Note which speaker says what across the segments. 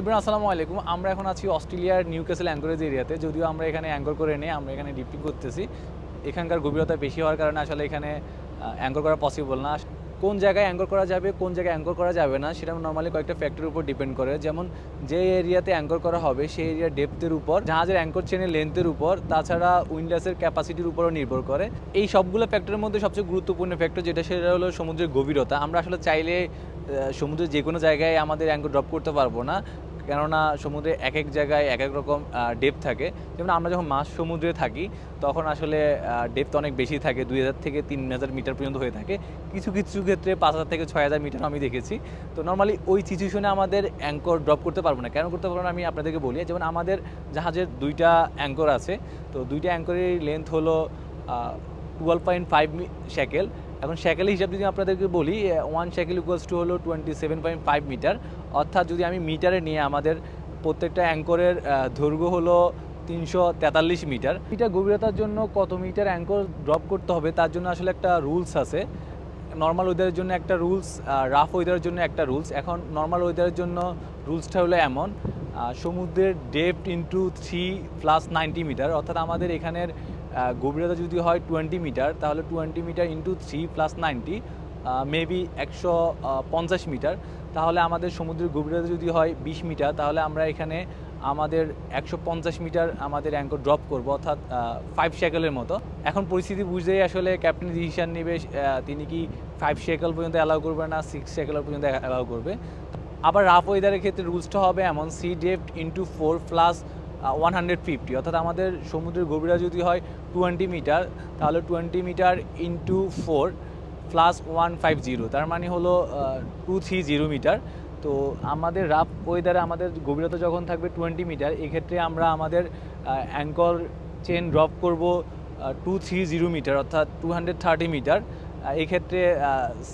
Speaker 1: ইব্রাহিম আসসালামু আলাইকুম। আমরা এখন আছি অস্ট্রেলিয়ার নিউ ক্যাসেল অ্যাঙ্করেজ এরিয়াতে, যদিও আমরা এখানে অ্যাঙ্কর করে নেই, আমরা এখানে ডিপটিং করতেছি। এখানকার গভীরতা বেশি হওয়ার কারণে আসলে এখানে অ্যাঙ্কর করা পসিবল না। কোন জায়গায় অ্যাঙ্কর করা যাবে, কোন জায়গায় অ্যাঙ্কর করা যাবে না, সেটা নর্মালি কয়েকটা ফ্যাক্টরের উপর ডিপেন্ড করে। যেমন, যে এরিয়াতে অ্যাঙ্কর করা হবে, সেই এরিয়ার ডেপথের উপর, জাহাজের অ্যাঙ্কর চেনের লেন্থের উপর, তাছাড়া উইন্ডাসের ক্যাপাসিটির উপরও নির্ভর করে। এই সবগুলো ফ্যাক্টরের মধ্যে সবচেয়ে গুরুত্বপূর্ণ ফ্যাক্টর যেটা, সেটা হলো সমুদ্রের গভীরতা। আমরা আসলে চাইলে সমুদ্রের যে কোনো জায়গায় আমাদের অ্যাঙ্কর ড্রপ করতে পারব না। কেননা সমুদ্রে এক এক জায়গায় এক এক রকম ডেপ থাকে। যেমন আমরা যখন মাছ সমুদ্রে থাকি, তখন আসলে ডেপথ অনেক বেশি থাকে, দুই হাজার থেকে তিন হাজার মিটার পর্যন্ত হয়ে থাকে। কিছু কিছু ক্ষেত্রে পাঁচ হাজার থেকে ছয় হাজার মিটার আমি দেখেছি। তো নর্মালি ওই সিচুয়েশনে আমাদের অ্যাঙ্কর ড্রপ করতে পারব না। কেন করতে পারব না আমি আপনাদেরকে বলি। যেমন আমাদের জাহাজের দুইটা অ্যাঙ্কর আছে। তো দুইটা অ্যাঙ্করের লেন্থ হলো টুয়েলভ পয়েন্ট ফাইভ শ্যাকেল এখন শ্যাকেল হিসাব যদি আপনাদেরকে বলি ওয়ান শ্যাকেল ইকুয়ালস টু হলো twenty seven point five metre অর্থাৎ যদি আমি মিটারে নিয়ে আমাদের প্রত্যেকটা অ্যাঙ্করের দৈর্ঘ্য হলো তিনশো তেতাল্লিশ মিটার এটা গভীরতার জন্য কত মিটার অ্যাঙ্কর ড্রপ করতে হবে তার জন্য আসলে একটা রুলস আছে। নর্মাল ওয়েদারের জন্য একটা রুলস রাফ ওয়েদারের জন্য একটা রুলস এখন নর্মাল ওয়েদারের জন্য রুলসটা হলো এমন সমুদ্রের depth into three plus ninety metre অর্থাৎ আমাদের এখানের গভীরতা যদি হয় টোয়েন্টি মিটার তাহলে twenty metre into three plus ninety maybe একশো পঞ্চাশ মিটার তাহলে আমাদের সমুদ্রের গভীরতা যদি হয় বিশ মিটার তাহলে আমরা এখানে আমাদের একশো পঞ্চাশ মিটার আমাদের অ্যাঙ্কর ড্রপ করব, অর্থাৎ ফাইভ শ্যাকেলের মতো। এখন পরিস্থিতি বুঝতেই আসলে ক্যাপ্টেন ডিসিশন নেবে তিনি কি ফাইভ শ্যাকেল পর্যন্ত অ্যালাউ করবে না সিক্স শ্যাকেল পর্যন্ত অ্যালাউ করবে। আবার রাফ ওয়েদারের ক্ষেত্রে রুলসটা হবে এমন sea depth into four plus one hundred fifty অর্থাৎ আমাদের সমুদ্রের গভীরতা যদি হয় টোয়েন্টি মিটার তাহলে twenty metre into four plus one five zero তার মানে হলো টু থ্রি জিরো মিটার তো আমাদের রাফ ওয়েদারে আমাদের গভীরতা যখন থাকবে টোয়েন্টি মিটার এক্ষেত্রে আমরা আমাদের অ্যাঙ্কর চেন ড্রপ করব টু থ্রি জিরো মিটার অর্থাৎ টু হান্ড্রেড থার্টি মিটার এই ক্ষেত্রে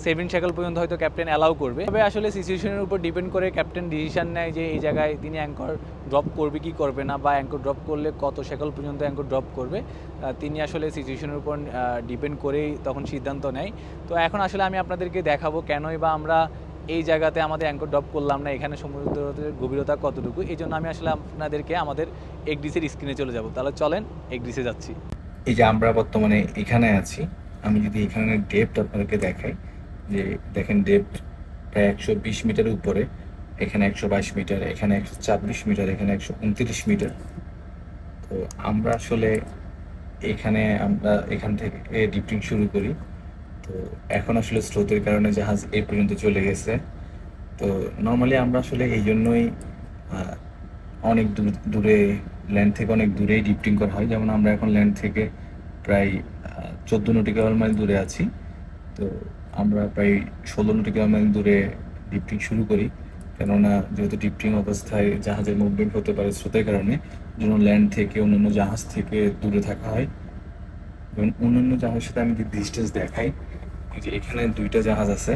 Speaker 1: সেভেন শ্যাকেল পর্যন্ত হয়তো ক্যাপ্টেন অ্যালাউ করবে। তবে আসলে সিচুয়েশনের উপর ডিপেন্ড করে ক্যাপ্টেন ডিসিশন নেয় যে এই জায়গায় তিনি অ্যাঙ্কর ড্রপ করবে কি করবে না, বা অ্যাঙ্কর ড্রপ করলে কত শ্যাকেল পর্যন্ত অ্যাঙ্কর ড্রপ করবে। তিনি আসলে সিচুয়েশনের উপর ডিপেন্ড করেই তখন সিদ্ধান্ত নেয়। তো এখন আসলে আমি আপনাদেরকে দেখাবো কেনই বা আমরা এই জায়গাতে আমাদের অ্যাঙ্কর ড্রপ করলাম না, এখানে সমুদ্রের গভীরতা কতটুকু, এই জন্য আমি আসলে আপনাদেরকে আমাদের এগডিসের স্ক্রিনে চলে যাব। তাহলে চলেন এগডিসে যাচ্ছি।
Speaker 2: এই যে আমরা বর্তমানে এখানে আছি আমি যদি এখানে ডেপথ আপনাদেরকে দেখাই, যে দেখেন ডেপথ প্রায় একশো বিশ মিটারের উপরে, এখানে একশো বাইশ মিটার এখানে একশো ছাব্বিশ মিটার এখানে একশো উনত্রিশ মিটার তো আমরা আসলে এখানে আমরা এখান থেকে ডিপটিং শুরু করি। তো এখন আসলে স্রোতের কারণে জাহাজ এই পর্যন্ত চলে গেছে। তো নর্মালি আমরা আসলে এই জন্যই অনেক দূর, দূরে ল্যান্ড থেকে অনেক দূরেই ডিপটিং করা হয়। যেমন আমরা এখন ল্যান্ড থেকে প্রায় চোদ্দ নটিক্যাল মাইল দূরে আছি। তো আমরা প্রায় ষোলো নটিক্যাল মাইল দূরে ডিপটিং শুরু করি। কেননা যেহেতু ডিপটিং অবস্থায় জাহাজের মুভমেন্ট হতে পারে স্রোতের কারণে যেন ল্যান্ড থেকে অন্যান্য জাহাজ থেকে দূরে থাকা হয়। এবং অন্যান্য জাহাজের সাথে আমি ডিস্টেন্স দেখাই যে এখানে দুইটা জাহাজ আছে,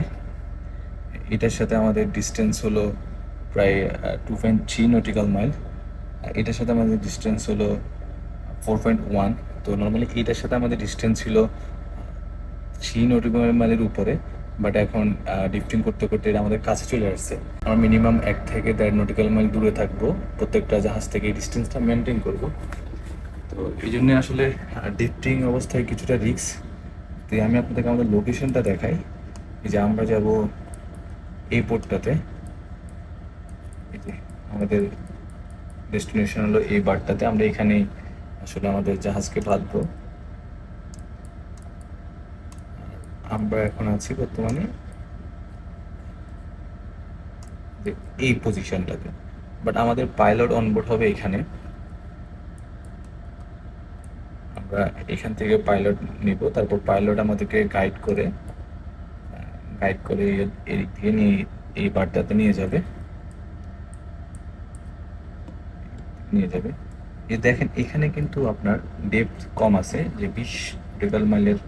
Speaker 2: এটার সাথে আমাদের ডিস্টেন্স হলো প্রায় two point three nautical mile এটার সাথে আমাদের ডিস্টেন্স হলো ফোর পয়েন্ট ওয়ান তো নর্মালি এটার সাথে আমাদের ডিস্টেন্স ছিল থ্রি মাইলের উপরে বাট এখন ডিফটিং করতে করতে এটা আমাদের কাছে চলে আসছে। আমরা মিনিমাম এক থেকে দেড় নটিক্যাল মাইল দূরে থাকব, প্রত্যেকটা জাহাজ থেকে এই ডিস্টেন্সটা মেনটেন করব। তো এই জন্য আসলে ডিফটিং অবস্থায় কিছুটা রিস্ক তো আমি আপনাদেরকে আমাদের লোকেশনটা দেখাই। যে আমরা যাব এই পোর্টটাতে আমাদের ডেস্টিনেশন হলো এই বারটাতে। আমরা এখানেই আসলে আমাদের জাহাজকে বাঁধবো আমরা এখন আছি বর্তমানে এই পজিশনটাতে বাট আমাদের পাইলট অনবোর্ড হবে এখানে। আমরা এখান থেকে পাইলট নিব, তারপর পাইলট আমাদেরকে গাইড করে গাইড করে এদিক থেকে নিয়ে, এই বারটাতে নিয়ে যাবে। নিয়ে যাবে। এ দেখেন এখানে কিন্তু আপনার ডেপথ কম আছে যে বিশ ডেকাল মাইলের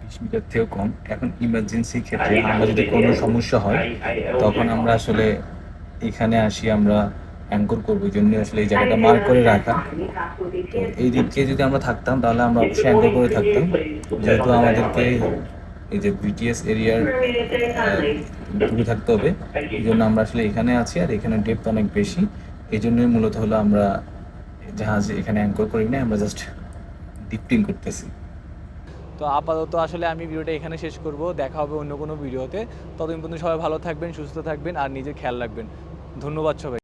Speaker 2: বিশ মিটার থেকেও কম। এখন ইমার্জেন্সি ক্ষেত্রে আমরা যদি কোনো সমস্যা হয় তখন আমরা আসলে এখানে আসি আমরা অ্যাঙ্কর করব। জন্য আসলে এই জায়গাটা মার্ক করে রাখা। তো এই দিকে যদি আমরা থাকতাম তাহলে আমরা অবশ্যই অ্যাঙ্কর করে থাকতাম। যেহেতু আমাদেরকে এই যে বিটিএস এরিয়ার দূরে থাকতে হবে এই জন্য আমরা আসলে এখানে আছি আর এখানে ডেপথ অনেক বেশি। এই জন্যই মূলত হলো আমরা জাহাজ এখানে অ্যাঙ্কর করি না আমরা জাস্ট ডিপটিং করতেছি।
Speaker 1: তো আপাতত আসলে আমি ভিডিওটা এখানে শেষ করব, দেখা হবে অন্য কোনো ভিডিওতে। ততদিন পর্যন্ত সবাই ভালো থাকবেন, সুস্থ থাকবেন, আর নিজের খেয়াল রাখবেন। ধন্যবাদ সবাই